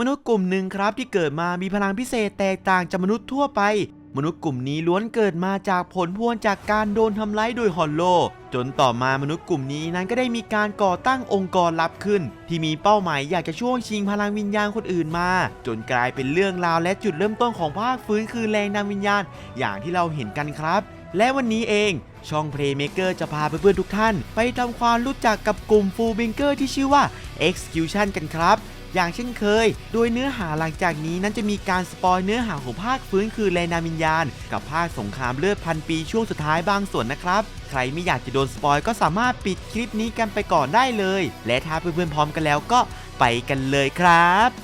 มนุษย์กลุ่มหนึ่งครับที่เกิดมามีพลังพิเศษแตกต่างจากมนุษย์ทั่วไป มนุษย์กลุ่มนี้ล้วนเกิดมาจากผลพวงจากการโดนทำร้ายโดยฮอลโล จนต่อมามนุษย์กลุ่มนี้นั้นก็ได้มีการก่อตั้งองค์กรลับขึ้น ที่มีเป้าหมายอยากจะช่วงชิงพลังวิญญาณคนอื่นมา จนกลายเป็นเรื่องราวและจุดเริ่มต้นของภาคฟื้นคืนแรงนำวิญญาณ อย่างที่เราเห็นกันครับ และวันนี้เองช่อง Playmaker จะพาเพื่อนๆทุกท่าน ไปทำความรู้จักกับกลุ่ม Full Binker ที่ชื่อว่า Execution กันครับ อย่างเช่นเคย โดยเนื้อหาหลังจากนี้นั้นจะมีการสปอยเนื้อหาของภาคฟื้นคืนแรนามิญญาณ กับภาคสงครามเลือดพันปีช่วงสุดท้ายบางส่วนนะครับ ใครไม่อยากจะโดนสปอยก็สามารถปิดคลิปนี้กันไปก่อนได้เลย และถ้าเพื่อนๆพร้อมกันแล้วก็ไปกันเลยครับ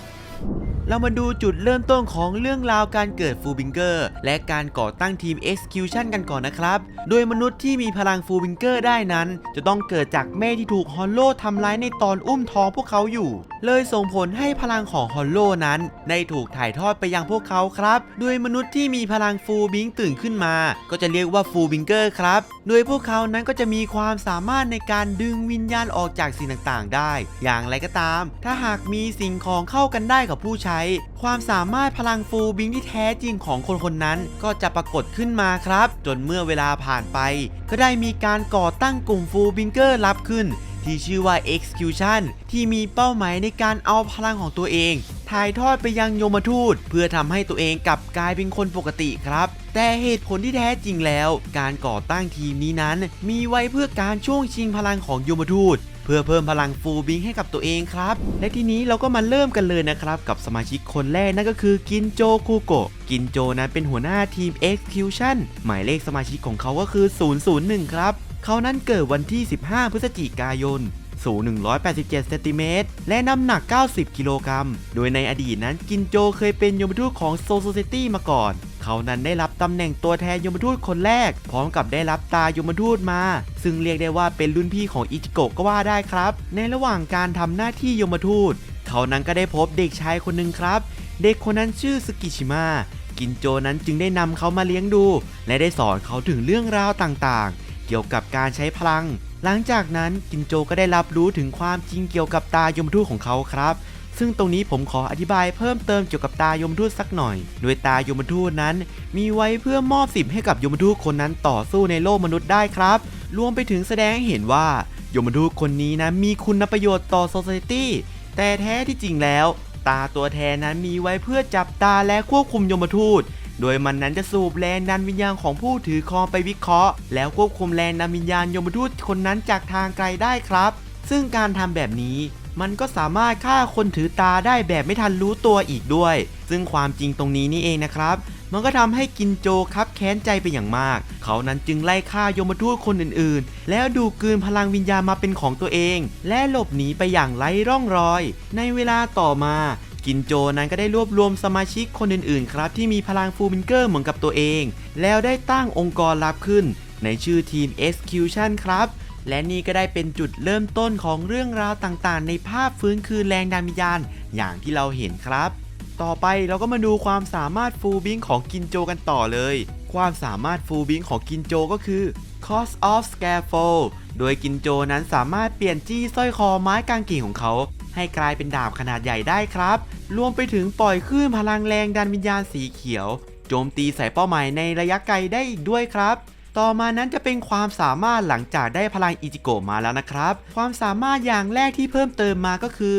เรามาดูจุดเริ่มต้นของเรื่องราวการเกิดฟูบิงเกอร์และการก่อตั้งทีม Execution กันก่อนนะครับ โดยมนุษย์ที่มีพลังฟูบิงเกอร์ได้นั้น จะต้องเกิดจากแม่ที่ถูกฮอลโลทำร้ายในตอนอุ้มท้องพวกเขาอยู่ เลยส่งผลให้พลังของฮอลโลนั้นได้ถูกถ่ายทอดไปยังพวกเขาครับ โดยมนุษย์ที่มีพลังฟูบิงตื่นขึ้นมา ก็จะเรียกว่าฟูบิงเกอร์ครับ โดยพวกเขานั้นก็จะมีความสามารถในการดึงวิญญาณออกจากสิ่งต่างๆ ได้ อย่างไรก็ตาม ถ้าหากมีสิ่งของเข้ากันได้กับผู้ใช้ความสามารถพลังฟูบิงที่แท้จริงของคนคนนั้นก็จะปรากฏขึ้นมาครับ จนเมื่อเวลาผ่านไป ก็ได้มีการก่อตั้งกลุ่มฟูบิงเกอร์ลับขึ้น ที่ชื่อว่า Execution ที่มีเป้าหมายในการเอาพลังของตัวเองถ่ายทอดไปยังโยมทูต เพื่อทำให้ตัวเองกลับกลายเป็นคนปกติครับ แต่เหตุผลที่แท้จริงแล้ว การก่อตั้งทีมนี้นั้น มีไว้เพื่อการช่วงชิงพลังของโยมทูต พื่อเพิ่มพลังฟูลบิงให้กับตัวเองครับ และทีนี้เราก็มาเริ่มกันเลยนะครับ กับสมาชิกคนแรกนั่นก็คือกินโจคุโกะกินโจนั้นเป็นหัวหน้าทีม Execution หมายเลขสมาชิกของเขาก็คือ 001 ครับ เขานั้นเกิดวันที่ 15 พฤศจิกายนสูง 187 เซนติเมตร และน้ำหนัก 90 กิโลกรัม โดยในอดีตนั้นกินโจเคยเป็นยมทูตของโซโซเซตี้มาก่อน เขานั้นได้รับตำแหน่งตัวแทนยมทูตคนแรก พร้อมกับได้รับตายมทูตมา ซึ่งเรียกได้ว่าเป็นรุ่นพี่ของอิจิโกะก็ว่าได้ครับ ในระหว่างการทำหน้าที่ยมทูต เขานั้นก็ได้พบเด็กชายคนหนึ่งครับ เด็กคนนั้นชื่อสกิชิมะกินโจนั้นจึงได้นำเขามาเลี้ยงดู และได้สอนเขาถึงเรื่องราวต่างๆ เกี่ยวกับการใช้พลัง หลังจากนั้นกินโจก็ได้รับรู้ถึงความจริงเกี่ยวกับตายมทูตของเขาครับ ซึ่งตรงนี้ผมขออธิบายเพิ่มเติมเกี่ยวกับตายมทูตสักหน่อย โดยตายมทูตนั้น มีไว้เพื่อมอบสิทธิ์ให้กับยมทูตคนนั้นต่อสู้ในโลกมนุษย์ได้ครับ รวมไปถึงแสดงให้เห็นว่ายมทูตคนนี้นะมีคุณประโยชน์ต่อ Society แต่แท้ที่จริงแล้ว ตาตัวแทนนั้นมีไว้เพื่อจับตาและควบคุมยมทูตโดยมันนั้นจะสูบแรงดันวิญญาณของผู้ถือครองไปวิเคราะห์ แล้วควบคุมแรงดันวิญญาณยมทูตคนนั้นจากทางไกลได้ครับ ซึ่งการทำแบบนี้ มันก็สามารถฆ่าคนถือตาได้แบบไม่ทันรู้ตัวอีกด้วย ซึ่งความจริงตรงนี้นี่เองนะครับ มันก็ทำให้กินโจคับแค้นใจไปอย่างมาก เขานั้นจึงไล่ฆ่ายมทูตคนอื่นๆ แล้วดูกลืนพลังวิญญาณมาเป็นของตัวเอง และหลบหนีไปอย่างไร้ร่องรอย ในเวลาต่อมากินโจนั้นก็ได้รวบรวมสมาชิกคนอื่นๆ ครับ ที่มีพลังฟูมินเกอร์เหมือนกับตัวเอง แล้วได้ตั้งองค์กรลับขึ้น ในชื่อทีม Execution ครับ และนี่ก็ได้เป็นจุดเริ่มต้นของเรื่องราวต่างๆ ในภาพฟื้นคืนแรงดันวิญญาณอย่างที่เราเห็นครับ ต่อไปเราก็มาดูความสามารถฟูลบิงของกินโจกันต่อเลย ความสามารถฟูลบิงของกินโจก็คือ Cost of Scaffold โดยกินโจนั้นสามารถเปลี่ยนจี้สร้อยคอไม้กางเขนของเขา ให้กลายเป็นดาบขนาดใหญ่ได้ครับ รวมไปถึงปล่อยคลื่นพลังแรงดันวิญญาณสีเขียว โจมตีใส่เป้าหมายในระยะไกลได้อีกด้วยครับ ต่อมานั้นจะเป็นความสามารถหลังจากได้พลังอิจิโกะมาแล้วนะครับ ความสามารถอย่างแรกที่เพิ่มเติมมาก็คือ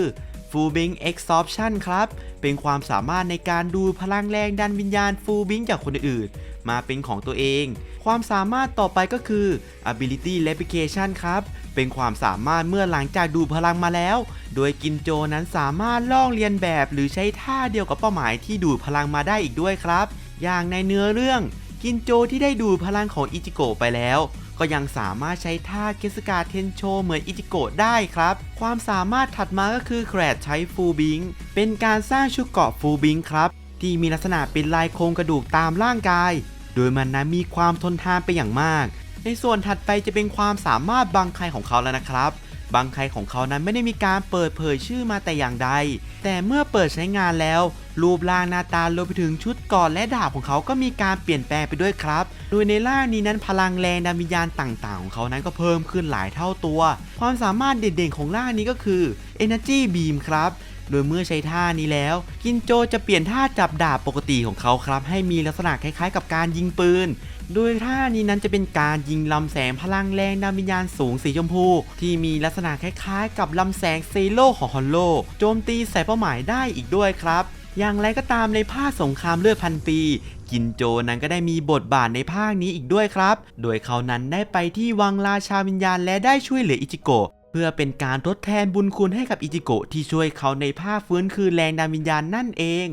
Full Bing Exhaustion ครับ เป็นความสามารถในการดูพลังแรงดันวิญญาณ Full Bing จากคนอื่นมาเป็นของตัวเอง ความสามารถต่อไปก็คือ Ability Replication ครับ เป็นความสามารถเมื่อหลังจากดูพลังมาแล้ว โดยกินโจนั้นสามารถลอกเลียนแบบหรือใช้ท่าเดียวกับเป้าหมายที่ดูดพลังมาได้อีกด้วยครับ อย่างในเนื้อเรื่อง กินโจที่ได้ดูพลังของอิจิโกะไปแล้ว ก็ยังสามารถใช้ท่าเคสกาเทนโชเหมือนอิจิโกะได้ครับ ความสามารถถัดมาก็คือแครดใช้ฟูบิง เป็นการสร้างชุดเกาะฟูบิงครับ ที่มีลักษณะเป็นลายโครงกระดูกตามร่างกาย โดยมันนั้นมีความทนทานไปอย่างมาก ในส่วนถัดไปจะเป็นความสามารถบังใครของเขาแล้วนะครับบังใครของเขานั้นไม่ได้มีการเปิดเผยชื่อมาแต่อย่างใด แต่เมื่อเปิดใช้งานแล้ว รูปร่างหน้าตารวมไปถึงชุดก่อนและดาบของเขาก็มีการเปลี่ยนแปลงไปด้วยครับ โดยในร่านี้นั้นพลังแรงดันวิญาณต่างๆ ของเขานั้นก็เพิ่มขึ้นหลายเท่าตัว ความสามารถเด่นๆของร่านี้ก็คือ Energy Beam ครับโดยเมื่อใช้ท่านี้แล้ว กินโจจะเปลี่ยนท่าจับดาบปกติของเขาครับ ให้มีลักษณะคล้ายๆ กับการยิงปืน โดยท่านี้นั้นจะเป็นการยิงลำแสงพลังแรงดำวิญญาณสูงสีชมพู ที่มีลักษณะคล้ายๆ กับลำแสงเซโลของฮอลโลโจมตีใส่เป้าหมายได้อีกด้วยครับ อย่างไรก็ตามในภาคสงครามเลือดพันปี กินโจนั้นก็ได้มีบทบาทในภาคนี้อีกด้วยครับ โดยเขานั้นได้ไปที่วังราชาวิญญาณและได้ช่วยเหลืออิจิโกะเพื่อเป็นการทดแทนบุญคุณให้กับอิจิโกะที่ช่วยเขาในภาคฟื้นคืนแรงดำวิญญาณนั่นเอง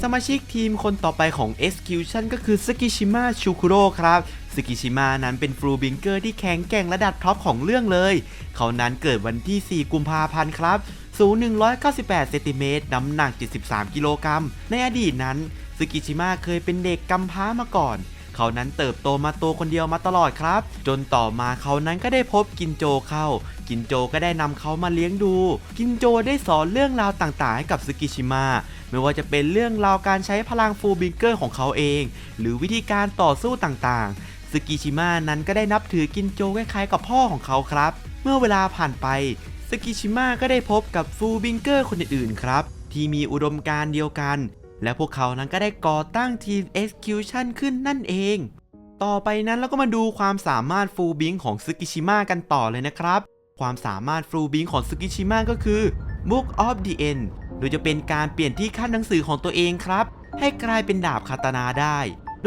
สมาชิกทีมคนต่อไปของ Execution ก็คือสกิชิมะชูคุโร่ครับสกิชิมะนั้นเป็นฟลูบิงเกอร์ที่แข็งแกร่งระดับท็อปของเรื่องเลย เขานั้นเกิดวันที่ 4 กุมภาพันธ์ครับ สูง 198 เซนติเมตร น้ำหนัก 73 กิโลกรัม ในอดีตนั้นสกิชิมะเคยเป็นเด็กกำพร้ามาก่อน เขานั้นเติบโตมาตัวคนเดียวมาตลอดครับ จนต่อมาเขานั้นก็ได้พบกินโจเข้า กินโจก็ได้นำเขามาเลี้ยงดู กินโจได้สอนเรื่องราวต่างๆให้กับสกิชิมะไม่ว่าจะเป็นเรื่องราวการใช้พลังฟูลบิงเกอร์ของเขาเอง หรือวิธีการต่อสู้ต่างๆสกิชิมะนั้นก็ได้นับถือกินโจคล้ายๆกับพ่อของเขาครับ เมื่อเวลาผ่านไป สกิชิมะก็ได้พบกับฟูลบิงเกอร์คนอื่นๆครับ ที่มีอุดมการณ์เดียวกัน และพวกเขานั้นก็ได้ก่อตั้งทีม Execution ขึ้นนั่นเอง ต่อไปนั้นเราก็มาดูความสามารถฟูลบิงของซึกิชิมะกันต่อเลยนะครับ ความสามารถฟูลบิงของซึกิชิมะก็คือ Book of the End โดยจะเป็นการเปลี่ยนที่ขั้นหนังสือของตัวเองครับ ให้กลายเป็นดาบคาตานาได้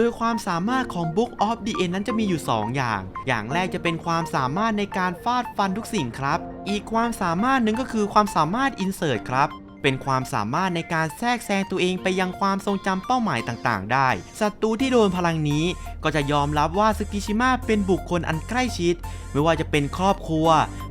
โดยความสามารถของ Book of the End นั้นจะมีอยู่ 2 อย่าง อย่างแรกจะเป็นความสามารถในการฟาดฟันทุกสิ่งครับ อีกความสามารถหนึ่งก็คือความสามารถ Insert ครับเป็นความสามารถในการแทรกแซงตัวเองไปยังความทรงจำเป้าหมายต่างๆ ได้ ศัตรูที่โดนพลังนี้ ก็จะยอมรับว่าสกิชิมะเป็นบุคคลอันใกล้ชิด ไม่ว่าจะเป็นครอบครัว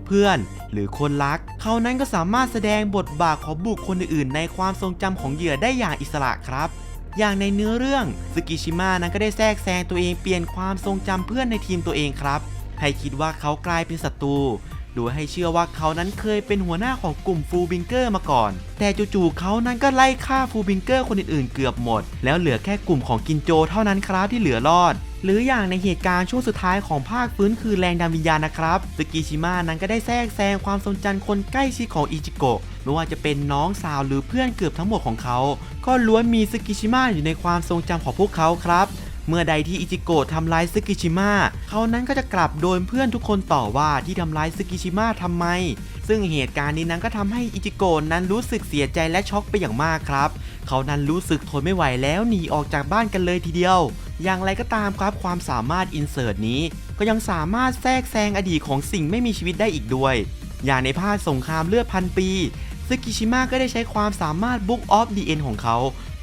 เพื่อน หรือคนรัก เขานั้นก็สามารถแสดงบทบาทของบุคคลอื่นๆ ในความทรงจำของเหยื่อได้อย่างอิสระครับ อย่างในเนื้อเรื่องสกิชิมะนั้นก็ได้แทรกแซงตัวเองเปลี่ยนความทรงจำเพื่อนในทีมตัวเองครับ ให้คิดว่าเขากลายเป็นศัตรูโดยให้เชื่อว่าเขานั้นเคยเป็นหัวหน้าของกลุ่มฟูบิงเกอร์มาก่อน แต่จู่ๆเขานั้นก็ไล่ฆ่าฟูบิงเกอร์คนอื่นๆเกือบหมด แล้วเหลือแค่กลุ่มของกินโจเท่านั้นครับที่เหลือรอด หรืออย่างในเหตุการณ์ช่วงสุดท้ายของภาคฟื้นคือแรงดำวิญญาณนะครับสกิชิมะนั้นก็ได้แทรกแซงความทรงจำคนใกล้ชิดของอิจิโกะไม่ว่าจะเป็นน้องสาวหรือเพื่อนเกือบทั้งหมดของเขา ก็ล้วนมีสกิชิมะอยู่ในความทรงจำของพวกเขาครับเมื่อใดที่อิจิโกะทำร้ายซึกิชิมะเขานั้นก็จะกลับโดนเพื่อนทุกคนต่อว่าที่ทำร้ายซึกิชิมะทำไม ซึ่งเหตุการณ์นี้นั้นก็ทำให้อิจิโกะนั้นรู้สึกเสียใจและช็อกไปอย่างมากครับ เขานั้นรู้สึกทนไม่ไหวแล้วหนีออกจากบ้านกันเลยทีเดียว อย่างไรก็ตามครับความสามารถอินเสิร์ตนี้ ก็ยังสามารถแทรกแซงอดีตของสิ่งไม่มีชีวิตได้อีกด้วย อย่างในภาคสงครามเลือดพันปีซึกิชิมะก็ได้ใช้ความสามารถ Book of the End ของเขา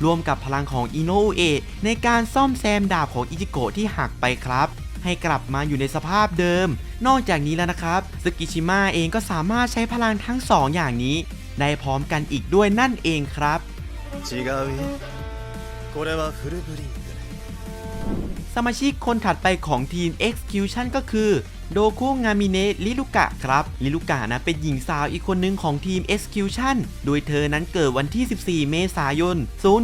รวมกับพลังของอิโนอุเอะในการซ่อมแซมดาบของอิจิโกะที่หักไปครับ ให้กลับมาอยู่ในสภาพเดิม นอกจากนี้แล้วนะครับสกิชิมะเองก็สามารถใช้พลังทั้งสองอย่างนี้ ได้พร้อมกันอีกด้วยนั่นเองครับ 違うよこれはフルブリーグ สมาชิกคนถัดไปของทีม Execution ก็คือโดคุงามิเนะลิลุกะครับ ลิลุกะนะเป็นหญิงสาวอีกคนหนึ่งของทีม Execution โดยเธอนั้นเกิดวันที่ 14 เมษายน สูง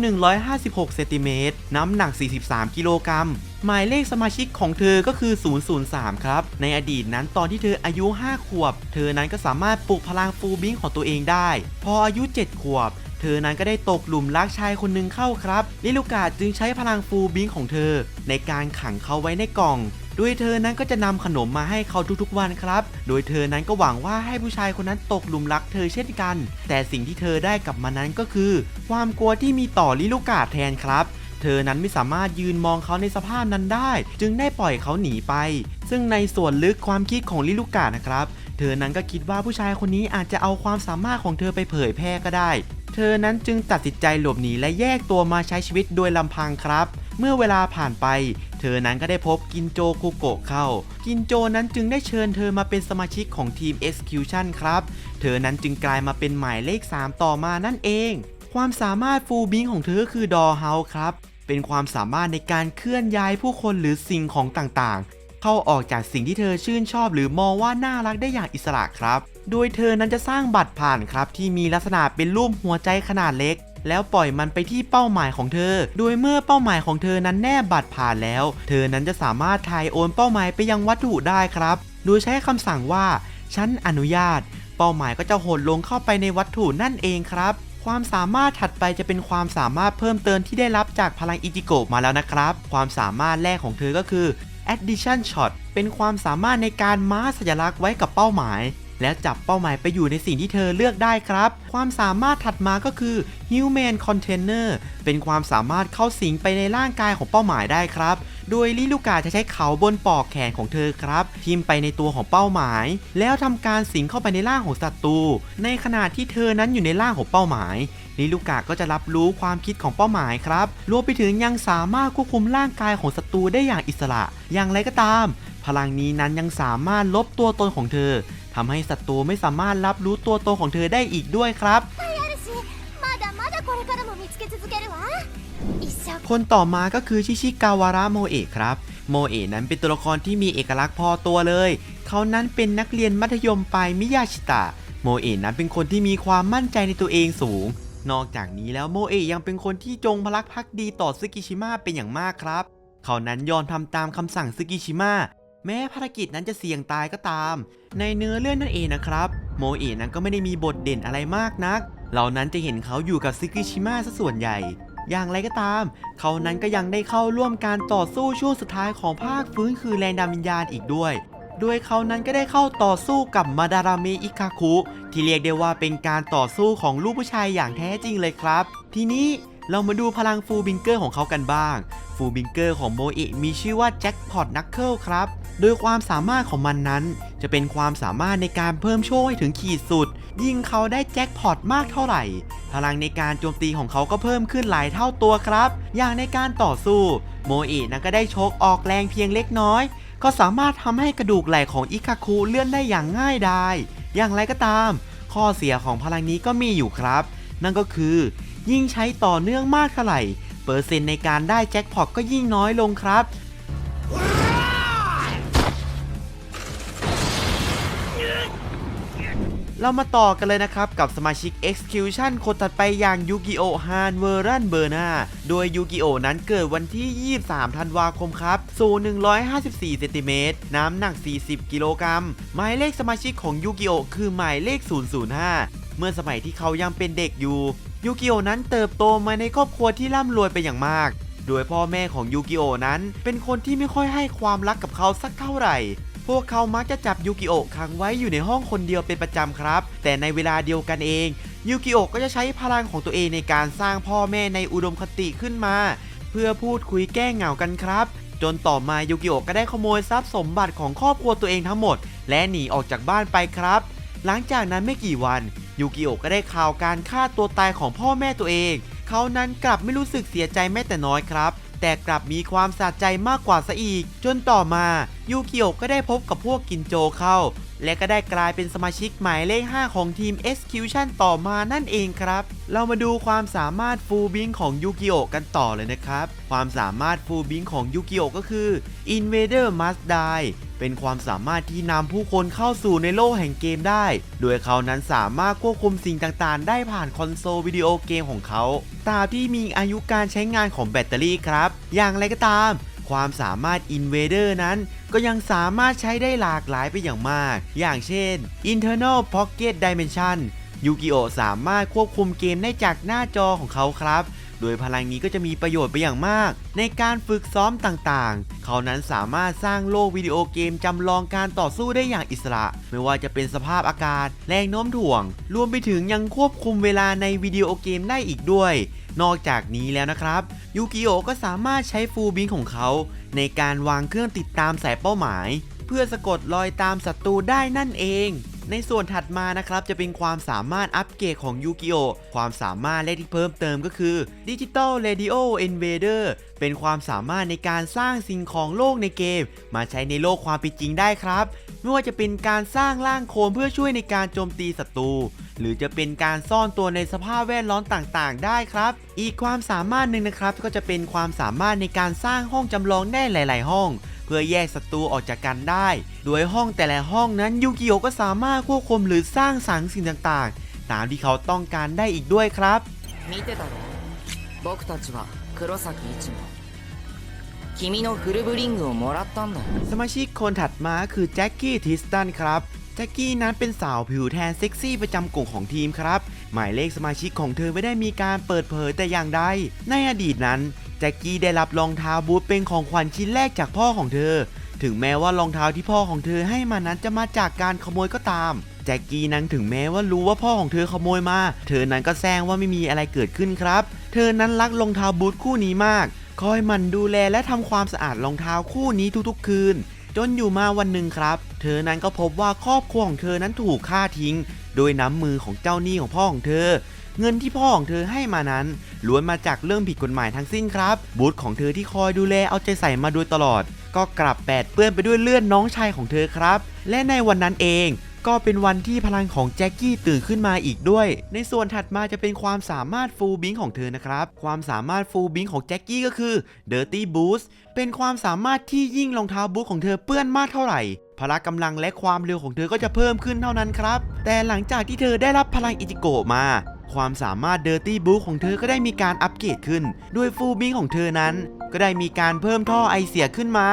156 เซนติเมตร น้ำหนัก 43 กิโลกรัม หมายเลขสมาชิกของเธอก็คือ 003 ครับ ในอดีตนั้นตอนที่เธออายุ 5 ขวบ เธอนั้นก็สามารถปลุกพลังฟูลบิงของตัวเองได้ พออายุ 7 ขวบ เธอนั้นก็ได้ตกหลุมรักชายคนหนึ่งเข้าครับลิลูกาจึงใช้พลังฟูบิงของเธอ ในการขังเขาไว้ในกล่องโดยเธอนั้นก็จะนำขนมมาให้เขาทุกๆวันครับ โดยเธอนั้นก็หวังว่าให้ผู้ชายคนนั้นตกหลุมรักเธอเช่นกัน แต่สิ่งที่เธอได้กลับมานั้นก็คือ ความกลัวที่มีต่อลิลูกาแทนครับ เธอนั้นไม่สามารถยืนมองเขาในสภาพนั้นได้ จึงได้ปล่อยเขาหนีไป ซึ่งในส่วนลึกความคิดของลิลูกานะครับ เธอนั้นก็คิดว่าผู้ชายคนนี้อาจจะเอาความสามารถของเธอไปเผยแพร่ก็ได้ เธอนั้นจึงตัดสินใจหลบหนีและแยกตัวมาใช้ชีวิตโดยลำพังครับ เมื่อเวลาผ่านไป เธอนั้นก็ได้พบกินโจคุโกะเข้า กินโจนั้นจึงได้เชิญเธอมาเป็นสมาชิกของทีม Execution ครับ เธอนั้นจึงกลายมาเป็นหมายเลข 3 ต่อมานั่นเอง ความสามารถฟูลบิงของเธอคือดอเฮาครับเป็นความสามารถในการเคลื่อนย้ายผู้คนหรือสิ่งของต่าง เข้าออกจากสิ่งที่เธอชื่นชอบหรือมองว่าน่ารักได้อย่างอิสระครับ โดยเธอนั้นจะสร้างบัตรผ่านครับ ที่มีลักษณะเป็นรูปหัวใจขนาดเล็ก แล้วปล่อยมันไปที่เป้าหมายของเธอ โดยเมื่อเป้าหมายของเธอนั้นแนบบัตรผ่านแล้ว เธอนั้นจะสามารถถ่ายโอนเป้าหมายไปยังวัตถุได้ครับ โดยใช้คำสั่งว่า ฉันอนุญาต เป้าหมายก็จะหดลงเข้าไปในวัตถุนั่นเองครับความสามารถถัดไปจะเป็นความสามารถเพิ่มเติมที่ได้รับจากพลังอิจิโกะมาแล้วนะครับ ความสามารถแรกของเธอก็คือ Addition Shot เป็นความสามารถในการมาร์สัญลักษณ์ไว้กับเป้าหมาย แล้วจับเป้าหมายไปอยู่ในสิ่งที่เธอเลือกได้ครับ ความสามารถถัดมาก็คือ Human Container เป็นความสามารถเข้าสิงไปในร่างกายของเป้าหมายได้ครับ โดยลิลูกาจะใช้เขาบนปอกแขนของเธอครับทิมไปในตัวของเป้าหมาย แล้วทำการสิงเข้าไปในร่างของศัตรูในขณะที่เธอนั้นอยู่ในร่างของเป้าหมาย ลิลูกะก็จะรับรู้ความคิดของเป้าหมายครับ รวมไปถึงยังสามารถควบคุมร่างกายของศัตรูได้อย่างอิสระ อย่างไรก็ตาม พลังนี้นั้นยังสามารถลบตัวตนของเธอทำให้ศัตรูไม่สามารถรับรู้ตัวตนของเธอได้อีกด้วยครับคนต่อมาก็คือชิชิกาวาระโมเอะครับ โมเอะนั้นเป็นตัวละครที่มีเอกลักษณ์พอตัวเลย เขานั้นเป็นนักเรียนมัธยมปลายมิยาชิตะ โมเอะนั้นเป็นคนที่มีความมั่นใจในตัวเองสูง นอกจากนี้แล้วโมเอะยังเป็นคนที่จงพลักภักดีต่อซึกิชิมะเป็นอย่างมากครับ เขานั้นยอมทำตามคำสั่งซึกิชิมะแม้ภารกิจนั้นจะเสี่ยงตายก็ตาม ในเนื้อเรื่องนั่นเองนะครับ โมเอะนั้นก็ไม่ได้มีบทเด่นอะไรมากนักเรานั้นจะเห็นเขาอยู่กับซึกิชิมะซะส่วนใหญ่ อย่างไรก็ตาม เขานั้นก็ยังได้เข้าร่วมการต่อสู้ช่วงสุดท้ายของภาคฟื้นคือแรงดำวิญญาณอีกด้วย โดยเขานั้นก็ได้เข้าต่อสู้กับมาดาราเมอิคาคุ ที่เรียกได้ว่าเป็นการต่อสู้ของลูกผู้ชายอย่างแท้จริงเลยครับ ทีนี้เรามาดูพลังฟูบิงเกอร์ของเขากันบ้าง ฟูบิงเกอร์ของโมเอะมีชื่อว่าแจ็คพอตนักเคิลครับ โดยความสามารถของมันนั้น จะเป็นความสามารถในการเพิ่มโชคให้ถึงขีดสุด ยิ่งเขาได้แจ็คพอตมากเท่าไหร่ พลังในการโจมตีของเขาก็เพิ่มขึ้นหลายเท่าตัวครับ อย่างในการต่อสู้ โมเอะนั้นก็ได้โชกออกแรงเพียงเล็กน้อย ก็สามารถทำให้กระดูกไหล่ของอิคาคุเลื่อนได้อย่างง่ายดาย อย่างไรก็ตาม ข้อเสียของพลังนี้ก็มีอยู่ครับ นั่นก็คือ ยิ่งใช้ต่อเนื่องมากเท่าไหร่ เปอร์เซ็นต์ในการได้แจ็คพอตก็ยิ่งน้อยลงครับ เรามาต่อกันเลยนะครับ กับสมาชิก Execution คนถัดไปอย่างยูกิโอฮานเวอรันเบอร์นาโดยยูกิโอนั้นเกิดวันที่ 23 ธันวาคมครับสูง154เซนติเมตรน้ำหนัก 40 กิโลกรัม หมายเลขสมาชิกของยูกิโอคือหมายเลข 005 เมื่อสมัยที่เขายังเป็นเด็กอยู่ยูกิโอนั้นเติบโตมาในครอบครัวที่ร่ำรวยไปอย่างมาก โดยพ่อแม่ของยูกิโอนั้น เป็นคนที่ไม่ค่อยให้ความรักกับเขาสักเท่าไหร่ วกเขามักจะจับยูกิโอะขังไว้อยู่ในห้องคนเดียวเป็นประจำครับ แต่ในเวลาเดียวกันเองยูกิโอะก็จะใช้พลังของตัวเองในการสร้างพ่อแม่ในอุดมคติขึ้นมา เพื่อพูดคุยแก้เหงากันครับ จนต่อมายูกิโอะก็ได้ขโมยทรัพย์สมบัติของครอบครัวตัวเองทั้งหมด และหนีออกจากบ้านไปครับ หลังจากนั้นไม่กี่วันยูกิโอะก็ได้ข่าวการฆ่าตัวตายของพ่อแม่ตัวเอง เขานั้นกลับไม่รู้สึกเสียใจแม้แต่น้อยครับ แต่กลับมีความสะใจมากกว่าซะอีก จนต่อมายูกิโอก็ได้พบกับพวกกินโจเข้า และก็ได้กลายเป็นสมาชิกหมายเลข 5 ของทีม Execution ต่อมานั่นเองครับ เรามาดูความสามารถฟูลบิงของยูกิโอกันต่อเลยนะครับ ความสามารถฟูลบิงของยูกิโอก็คือ Invader Must Die เป็นความสามารถที่นำผู้คนเข้าสู่ในโลกแห่งเกมได้ โดยเขานั้นสามารถควบคุมสิ่งต่างๆ ได้ผ่านคอนโซลวิดีโอเกมของเขา ตามที่มีอายุการใช้งานของแบตเตอรี่ครับ อย่างไรก็ตาม ความสามารถ Invader นั้นก็ยังสามารถใช้ได้หลากหลายไปอย่างมาก อย่างเช่น Internal Pocket Dimension ยูกิโอสามารถควบคุมเกมได้จากหน้าจอของเขาครับ โดยพลังนี้ก็จะมีประโยชน์ไปอย่างมาก ในการฝึกซ้อมต่างๆ เขานั้นสามารถสร้างโลกวิดีโอเกมจำลองการต่อสู้ได้อย่างอิสระ ไม่ว่าจะเป็นสภาพอากาศ แรงโน้มถ่วง รวมไปถึงยังควบคุมเวลาในวิดีโอเกมได้อีกด้วย นอกจากนี้แล้วนะครับยูกิโอก็สามารถใช้ฟูลบิงของเขา ในการวางเครื่องติดตามสายเป้าหมาย เพื่อสะกดรอยตามศัตรูได้นั่นเอง ในส่วนถัดมานะครับจะเป็นความสามารถอัปเกรดของยูกิโอความสามารถแรกที่เพิ่มเติมก็คือ Digital Radio Invader เป็นความสามารถในการสร้างสิ่งของโลกในเกม มาใช้ในโลกความเป็นจริงได้ครับ ไม่ว่าจะเป็นการสร้างร่างโคลนเพื่อช่วยในการโจมตีศัตรูหรือจะเป็นการซ่อนตัวในสภาพแวดล้อมต่างๆ ได้ครับ อีกความสามารถหนึ่งนะครับก็จะเป็นความสามารถในการสร้างห้องจำลองได้หลาย ๆ ห้อง พื่อแยกศัตรูออกจากกันได้ โดยห้องแต่ละห้องนั้นยูกิโอะก็สามารถควบคุมหรือสร้างสรรค์สิ่งต่างๆ ตามที่เขาต้องการได้อีกด้วยครับ 見てたろ僕たちは黒崎一護君のフルブリングをもらったんだ สมาชิกคนถัดมาคือแจ็คกี้ทิสตันครับ แจ็ จ็กกี้นั้นเป็นสาวผิวแทนเซ็กซี่ประจำกลุ่มของทีมครับ หมายเลขสมาชิกของเธอไม่ได้มีการเปิดเผยแต่อย่างใด ในอดีตนั้น แจ็กกี้ได้รับรองเท้าบูทเป็นของขวัญชิ้นแรกจากพ่อของเธอ ถึงแม้ว่ารองเท้าที่พ่อของเธอให้มานั้นจะมาจากการขโมยก็ตาม แจ็กกี้นั้นถึงแม้ว่ารู้ว่าพ่อของเธอขโมยมา เธอนั้นก็แซงว่าไม่มีอะไรเกิดขึ้นครับ เธอนั้นรักรองเท้าบูทคู่นี้มาก คอยมันดูแลและทำความสะอาดรองเท้าคู่นี้ทุกๆ คืน จนอยู่มาวันหนึ่งครับ เธอนั้นก็พบว่าครอบครัวของเธอนั้นถูกฆ่าทิ้ง โดยน้ำมือของเจ้าหนี้ของพ่อของเธอ เงินที่พ่อของเธอให้มานั้นล้วนมาจากเรื่องผิดกฎหมายทั้งสิ้นครับ บูธของเธอที่คอยดูแลเอาใจใส่มาโดยตลอด ก็กลับแปดเปื้อนไปด้วยเลือดน้องชายของเธอครับ และในวันนั้นเองก็เป็นวันที่พลังของแจ็คกี้ตื่นขึ้นมาอีกด้วย ในส่วนถัดมาจะเป็นความสามารถฟูลบิงของเธอนะครับ ความสามารถฟูลบิงของแจ็คกี้ก็คือ Dirty Boost เป็นความสามารถที่ยิ่งรองเท้าบูทของเธอเปื้อนมากเท่าไหร่ พละกำลังและความเร็วของเธอก็จะเพิ่มขึ้นเท่านั้นครับ แต่หลังจากที่เธอได้รับพลังอิจิโกะมา ความสามารถ Dirty Boost ของเธอก็ได้มีการอัปเกรดขึ้น ด้วยฟูบิงของเธอนั้น ก็ได้มีการเพิ่มท่อไอเสียขึ้นมา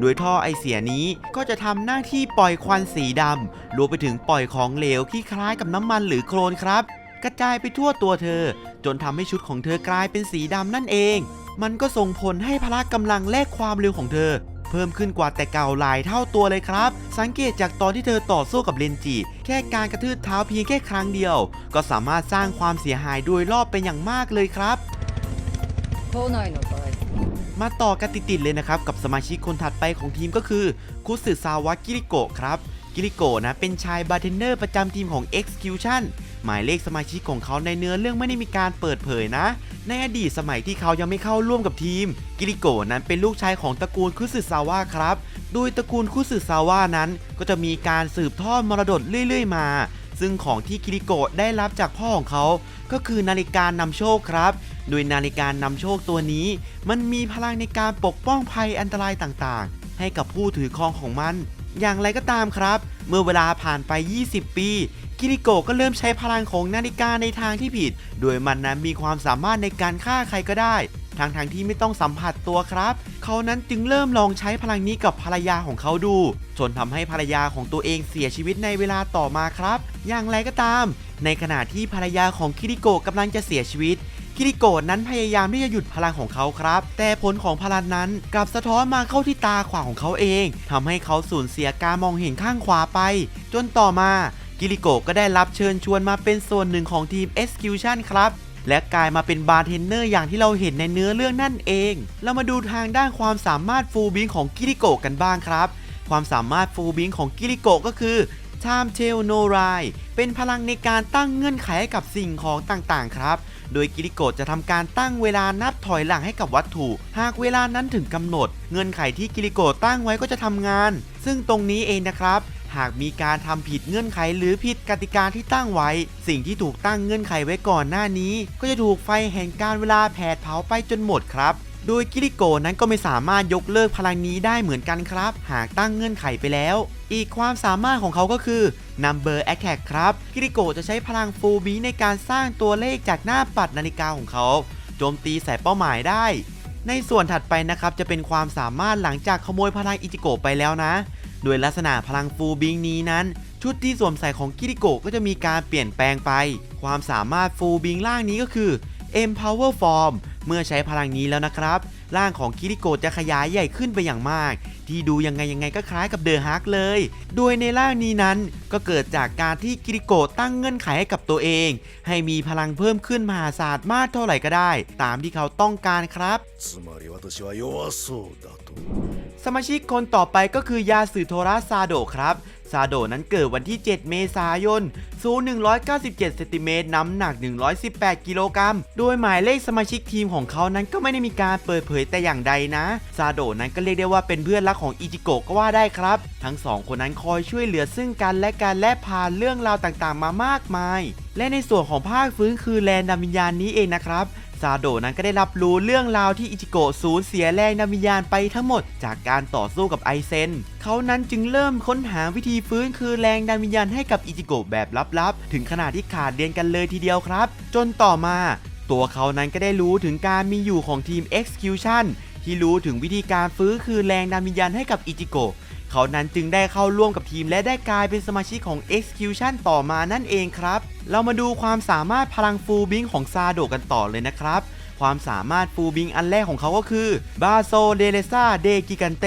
โดยท่อไอเสียนี้ก็จะทำหน้าที่ปล่อยควันสีดำรวมไปถึงปล่อยของเหลวที่คล้ายกับน้ำมันหรือโคลนครับ กระจายไปทั่วตัวเธอ จนทำให้ชุดของเธอกลายเป็นสีดำนั่นเอง มันก็ส่งผลให้พละกำลังและความเร็วของเธอ เพิ่มขึ้นกว่าแต่เก่าหลายเท่าตัวเลยครับ สังเกตจากตอนที่เธอต่อสู้กับเลนจิ แค่การกระทืบเท้าเพียงแค่ครั้งเดียว ก็สามารถสร้างความเสียหายโดยรอบเป็นอย่างมากเลยครับมาต่อกันติดๆเลยนะครับ กับสมาชิกคนถัดไปของทีมก็คือ คุสึซาวะกิริโกะครับ กิริโกะนะเป็นชายบาร์เทนเนอร์ประจำทีมของ Execution หมายเลขสมาชิกของเขาในเนื้อเรื่องไม่ได้มีการเปิดเผยนะ ในอดีตสมัยที่เขายังไม่เข้าร่วมกับทีม กิริโกนั้นเป็นลูกชายของตระกูลคุสึซาวะครับ โดยตระกูลคุสึซาวะนั้น ก็จะมีการสืบทอดมรดกเรื่อย ๆ มา ซึ่งของที่กิริโกได้รับจากพ่อของเขา ก็คือนาฬิกานำโชคครับ โดยนาฬิกานำโชคตัวนี้ มันมีพลังในการปกป้องภัยอันตรายต่างๆ ให้กับผู้ถือครองของมัน อย่างไรก็ตามครับ เมื่อเวลาผ่านไป 20 ปีกิริโกะก็เริ่มใช้พลังของนาฬิกาในทางที่ผิด โดยมันนั้นมีความสามารถในการฆ่าใครก็ได้ทางทางๆที่ไม่ต้องสัมผัสตัวครับ เขานั้นจึงเริ่มลองใช้พลังนี้กับภรรยาของเขาดู จนทำให้ภรรยาของตัวเองเสียชีวิตในเวลาต่อมาครับ อย่างไรก็ตาม ในขณะที่ภรรยาของคิริโกะกำลังจะเสียชีวิต คิริโกะนั้นพยายามที่จะหยุดพลังของเขาครับ แต่ผลของพลังนั้นกลับสะท้อนมาเข้าที่ตาขวาของเขาเองทำให้เขาสูญเสียการมองเห็นข้างขวาไป จนต่อมากิริโกะก็ได้รับเชิญชวนมาเป็นส่วนหนึ่งของทีม Execution ครับและกลายมาเป็นบาร์เทนเนอร์อย่างที่เราเห็นในเนื้อเรื่องนั่นเอง เรามาดูทางด้านความสามารถฟูลบิงของกิริโกะกันบ้างครับ ความสามารถฟูลบิงของกิริโกะก็คือ Time Tail No r i เป็นพลังในการตั้งเงื่อนไขให้กับสิ่งของต่างๆ ครับ โดยกิริโกะจะทำการตั้งเวลานับถอยหลังให้กับวัตถุ หากเวลานั้นถึงกำหนด เงื่อนไขที่กิริโกะตั้งไว้ก็จะทำงาน ซึ่งตรงนี้เองนะครับหากมีการทำผิดเงื่อนไขหรือผิดกติกาที่ตั้งไว้ สิ่งที่ถูกตั้งเงื่อนไขไว้ก่อนหน้านี้ ก็จะถูกไฟแห่งการเวลาแผดเผาไปจนหมดครับ โดยกิริโกนั้นก็ไม่สามารถยกเลิกพลังนี้ได้เหมือนกันครับ หากตั้งเงื่อนไขไปแล้ว อีกความสามารถของเขาก็คือ Number Attack ครับ กิริโกจะใช้พลังฟูลบีในการสร้างตัวเลขจากหน้าปัดนาฬิกาของเขาโจมตีใส่เป้าหมายได้ ในส่วนถัดไปนะครับจะเป็นความสามารถหลังจากขโมยพลังอิจิโกไปแล้วนะ โดยลักษณะพลังฟูลบิงนี้นั้น ชุดที่สวมใส่ของกิริโกก็จะมีการเปลี่ยนแปลงไป ความสามารถฟูลบิงล่างนี้ก็คือ Empower Form เมื่อใช้พลังนี้แล้วนะครับร่างของคิริโกะจะขยายใหญ่ขึ้นไปอย่างมาก ที่ดูยังไงยังไงก็คล้ายกับเดอะฮักเลย โดยในร่างนี้นั้นก็เกิดจากการที่คิริโกะตั้งเงื่อนไขให้กับตัวเอง ให้มีพลังเพิ่มขึ้นมหาศาลมากเท่าไหร่ก็ได้ ตามที่เขาต้องการครับ สมาชิกคนต่อไปก็คือยาสือโทราซาโดครับ ซาโดนั้นเกิดวันที่ 7 เมษายน สูง 197 เซนติเมตร น้ำหนัก 118 กิโลกรัม โดยหมายเลขสมาชิกทีมของเขานั้นก็ไม่ได้มีการเปิดเผยแต่อย่างใดนะ ซาโดนั้นก็เรียกได้ว่าเป็นเพื่อนรักของอิจิโกะก็ว่าได้ครับ ทั้งสองคนนั้นคอยช่วยเหลือซึ่งกันและกันและพานเรื่องราวต่างๆ มามากมาย และในส่วนของภาคฟื้นคือแลนดามิญญาณนี้เองนะครับ ซาโดะนั้นก็ได้รับรู้เรื่องราวที่อิจิโกะสูญเสียแรงนำวิญญาณไปทั้งหมด จากการต่อสู้กับไอเซน เขานั้นจึงเริ่มค้นหาวิธีฟื้นคืนแรงดันวิญญาณให้กับอิจิโกะแบบลับๆ ถึงขนาดที่ขาดเรียนกันเลยทีเดียวครับ จนต่อมา ตัวเขานั้นก็ได้รู้ถึงการมีอยู่ของทีม Execution ที่รู้ถึงวิธีการฟื้นคืนแรงดันวิญญาณให้กับอิจิโกะ เขานั้นจึงได้เข้าร่วมกับทีมและได้กลายเป็นสมาชิกของ Execution ต่อมานั่นเองครับ เรามาดูความสามารถพลังฟูบิงของซาโดกันต่อเลยนะครับความสามารถฟูบิงอันแรกของเขาก็คือบาโซเดเลซาเดกิกันเต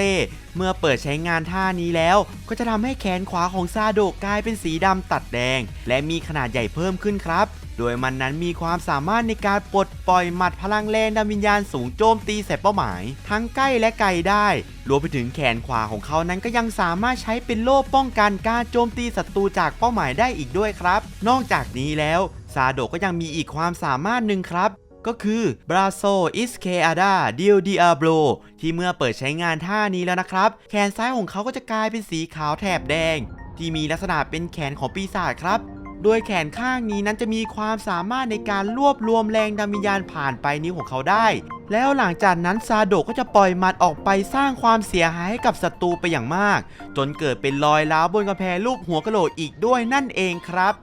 เมื่อเปิดใช้งานท่านี้แล้ว ก็จะทำให้แขนขวาของซาโดกลายเป็นสีดำตัดแดง และมีขนาดใหญ่เพิ่มขึ้นครับ โดยมันนั้นมีความสามารถในการปลดปล่อยหมัดพลังแรงดำวิญญาณสูงโจมตีใส่เป้าหมาย ทั้งใกล้และไกลได้ รวมไปถึงแขนขวาของเขานั้นก็ยังสามารถใช้เป็นโล่ป้องกันการโจมตีศัตรูจากเป้าหมายได้อีกด้วยครับ นอกจากนี้แล้วซาโดก็ยังมีอีกความสามารถหนึ่งครับก็คือ b r a z o i s c e a d a d i o Diablo ที่เมื่อเปิดใช้งานท่านี้แล้วนะครับ แขนซ้ายของเขาก็จะกลายเป็นสีขาวแถบแดง ที่มีลักษณะเป็นแขนของปีศาจครับ โดยแขนข้างนี้นั้นจะมีความสามารถในการรวบรวมแรงดันวิญญาณผ่านไปนิ้วของเขาได้ แล้วหลังจากนั้นซาโดก็จะปล่อยมัดออกไปสร้างความเสียหายให้กับศัตรูไปอย่างมาก จนเกิดเป็นรอยร้าวบนกระแพรูปหัวกะโหลกอีกด้วยนั่นเองครับ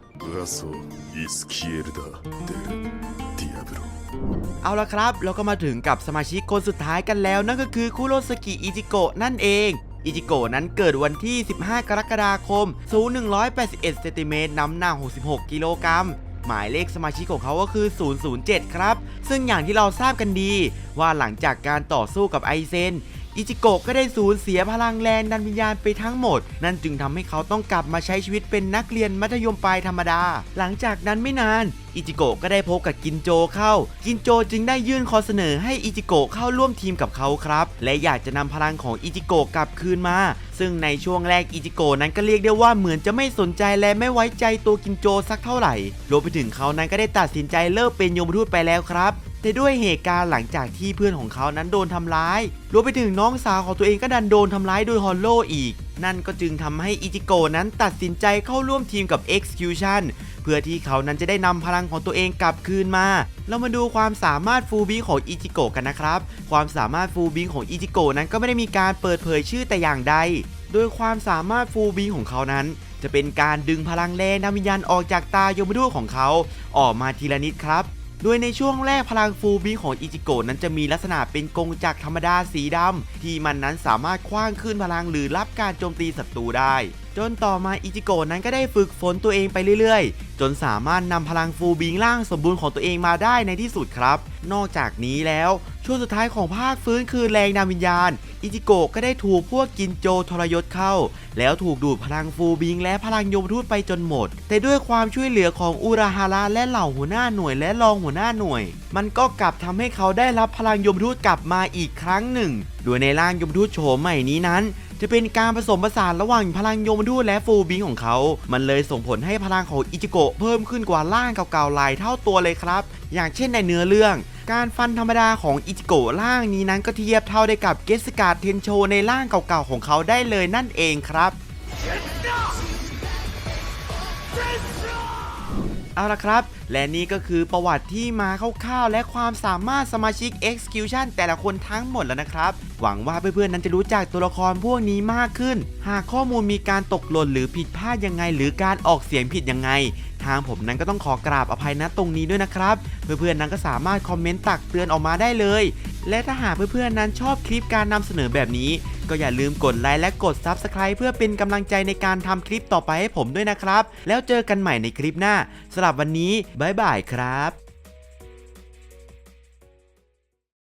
เอาละครับ เราก็มาถึงกับสมาชิกคนสุดท้ายกันแล้ว นั่นก็คือคุโรสกิอิจิโกะนั่นเอง อิจิโกะนั้นเกิดวันที่ 15 กรกฎาคม สูง 181 เซนติเมตร น้ำหนัก 66 กิโลกรัม หมายเลขสมาชิกของเขาก็คือ 007 ครับ ซึ่งอย่างที่เราทราบกันดี ว่าหลังจากการต่อสู้กับไอเซน อิจิโกะก็ได้สูญเสียพลังแรงดันวิญญาณไปทั้งหมด นั่นจึงทำให้เขาต้องกลับมาใช้ชีวิตเป็นนักเรียนมัธยมปลายธรรมดา หลังจากนั้นไม่นาน อิจิโกะก็ได้พบกับกินโจเข้า กินโจจึงได้ยื่นข้อเสนอให้อิจิโกะเข้าร่วมทีมกับเขาครับ และอยากจะนำพลังของอิจิโกะกลับคืนมา ซึ่งในช่วงแรกอิจิโกะนั้นก็เรียกได้ว่าเหมือนจะไม่สนใจและไม่ไว้ใจตัวกินโจสักเท่าไหร่รวมไปถึงเขานั้นก็ได้ตัดสินใจเลิกเป็นโยมทูตไปแล้วครับ แต่ด้วยเหตุการณ์หลังจากที่เพื่อนของเขานั้นโดนทำร้าย รวมไปถึงน้องสาวของตัวเองก็ดันโดนทำร้ายโดยฮอลโลอีก นั่นก็จึงทำให้อิจิโกนั้นตัดสินใจเข้าร่วมทีมกับ Execution เพื่อที่เขานั้นจะได้นำพลังของตัวเองกลับคืนมา เรามาดูความสามารถฟูบิของอิจิโกกันนะครับ ความสามารถฟูบิของอิจิโกนั้นก็ไม่ได้มีการเปิดเผยชื่อแต่อย่างใด โดยความสามารถฟูบิของเขานั้นจะเป็นการดึงพลังแรงนำวิญญาณออกจากตาโยมทูของเขา ออกมาทีละนิดครับ โดยในช่วงแรกพลังฟูบิของอิจิโกะนั้นจะมีลักษณะเป็นกงจักรธรรมดาสีดำ ที่มันนั้นสามารถคว้างขึ้นพลังหรือรับการโจมตีศัตรูได้ จนต่อมาอิจิโกะนั้นก็ได้ฝึกฝนตัวเองไปเรื่อยๆ จนสามารถนำพลังฟูบิงร่างสมบูรณ์ของตัวเองมาได้ในที่สุดครับ นอกจากนี้แล้ว ช่วงสุดท้ายของภาคฟื้นคือแรงนำวิญญาณ อิจิโกะก็ได้ถูกพวกกินโจทรยศเข้า แล้วถูกดูดพลังฟูบิงและพลังยมทูตไปจนหมด แต่ด้วยความช่วยเหลือของอุราฮาระและเหล่าหัวหน้าหน่วยและรองหัวหน้าหน่วย มันก็กลับทำให้เขาได้รับพลังยมทูตกลับมาอีกครั้งหนึ่ง โดยในร่างยมทูตโฉมใหม่นี้นั้นจะเป็นการผสมผสานระหว่างพลังโยมทูตและฟูบิงของเขา มันเลยส่งผลให้พลังของอิจิโกะเพิ่มขึ้นกว่าร่างเก่าๆหลายเท่าตัวเลยครับ อย่างเช่นในเนื้อเรื่อง การฟันธรรมดาของอิจิโกะร่างนี้นั้นก็เทียบเท่าได้กับเกสการ์ดเทนโชในร่างเก่าๆของเขาได้เลยนั่นเองครับ เอาละครับ และนี่ก็คือประวัติที่มาคร่าวๆ และความสามารถสมาชิก Execution แต่ละคนทั้งหมดแล้วนะครับ หวังว่าเพื่อนๆนั้นจะรู้จักตัวละครพวกนี้มากขึ้น หากข้อมูลมีการตกหล่นหรือผิดพลาดยังไง หรือการออกเสียงผิดยังไง ทางผมนั้นก็ต้องขอกราบอภัยนะตรงนี้ด้วยนะครับ เพื่อนๆนั้นก็สามารถคอมเมนต์ตักเตือนออกมาได้เลย และถ้าหากเพื่อนๆนั้นชอบคลิปการนำเสนอแบบนี้ ก็อย่าลืมกดไลค์และกด Subscribe เพื่อเป็นกำลังใจในการทำคลิปต่อไปให้ผมด้วยนะครับ แล้วเจอกันใหม่ในคลิปหน้าสำหรับวันนี้บ๊ายบายครับ